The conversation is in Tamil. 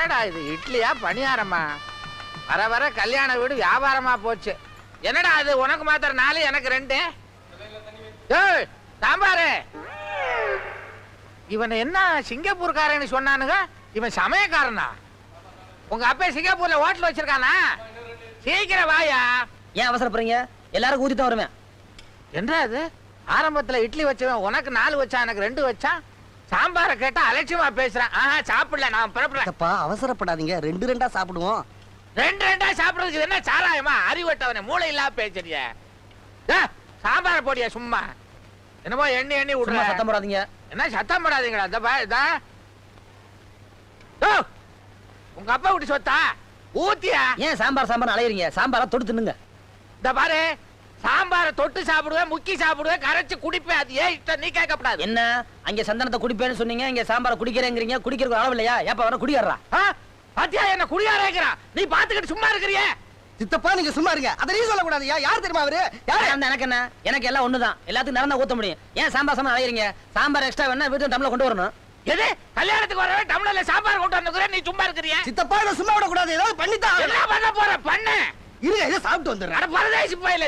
என்னடா இது? இட்லியா? பணியாரமா? வர வர கல்யாண வீடு வியாபாரமா போச்சு. என்னடா அது உனக்கு மாத்திரம் நாலு எனக்கு ரெண்டு? சாம்பாரு! இவன் என்ன சிங்கப்பூர்காரன்னு சொன்னானுங்க? இவன் சமயக்காரனா? உங்க அப்பா சிங்கப்பூர்ல ஹோட்டல் வச்சிருக்கானா? சீக்கிரம் வாயா. ஏன் அவசரப்படுறீங்க? எல்லாரும் ஊத்தி தான் வருவேன். என்ன அது ஆரம்பத்துல இட்லி வச்சவன் உனக்கு நாலு வச்சான் எனக்கு ரெண்டு வச்சான்? சாம்பாரை கேட்டா அலட்சியமா பேசுறான். ஆஹா சாப்பிடல நான் புறப்படுறேன் சித்தப்பா அவசரப்படாதீங்க. ரெண்டு ரெண்டா சாப்பிடுவோம். ரெண்டு ரெண்டா சாப்பிடுறதுக்கு என்ன சாராயமா? அறிவட்டவனே மூளை இல்லாம பேசுறிய. சாம்பார் போடியா சும்மா. என்னமோ எண்ணி எண்ணி விடுற. சத்தம் போடாதீங்க. என்ன சத்தம் போடாதீங்களா இந்த பா இதா. உங்க அப்பா விட்டு சொத்தா? ஊத்தியா? ஏன் சாம்பார் சாம்பார் அலையறீங்க? சாம்பாரா தொட்டு தின்னுங்க இந்த பாரு சாம்பாரை தொட்டு சாப்பிடுவேன் முக்கி சாப்பிடுவேன் கரைச்சு குடிப்பேன். அது ஏன் இஷ்டம்? நீ கேட்கக்கூடாது என்ன? அங்க சந்தனத்தை குடிப்பேன்னு சொன்னீங்க இங்க சாம்பார குடிக்கிறேங்கிறீங்க குடிக்கிறதுக்கு அளவு இல்லையா? ஏப்ப வர குடிக்கிறா ஆ? பாத்தியா என்ன குடியாரேங்கிறான் நீ பாத்துக்கிட்டு சும்மா இருக்கிறியே. சித்தப்பா நீங்க சும்மா இருங்க. அதை நீ சொல்லக்கூடாதுயா யார் தெரியுமா அவரு? யாரு? அந்த எனக்கு என்ன? எனக்கு எல்லாம் ஒண்ணுதான். எல்லாத்துக்கும் நடந்தா ஊத்த முடியும். ஏன் சாம்பார் சாம்பார் அலையறீங்க சாம்பார் எக்ஸ்ட்ரா வேணா வீட்டு டம்ளர் கொண்டு வரணும். எது? கல்யாணத்துக்கு வரவே டம்ளர்ல சாம்பார் கொண்டு வந்துக்கிறேன் நீ சும்மா இருக்கிறிய. சித்தப்பா இதை சும்மா விடக்கூடாது. ஏதாவது பண்ணித்தான். என்ன பண்ண போற? பண்ணு. இருங்க இதை சாப்பிட்டு வந்துடுறேன். அட பரதேசி போயில.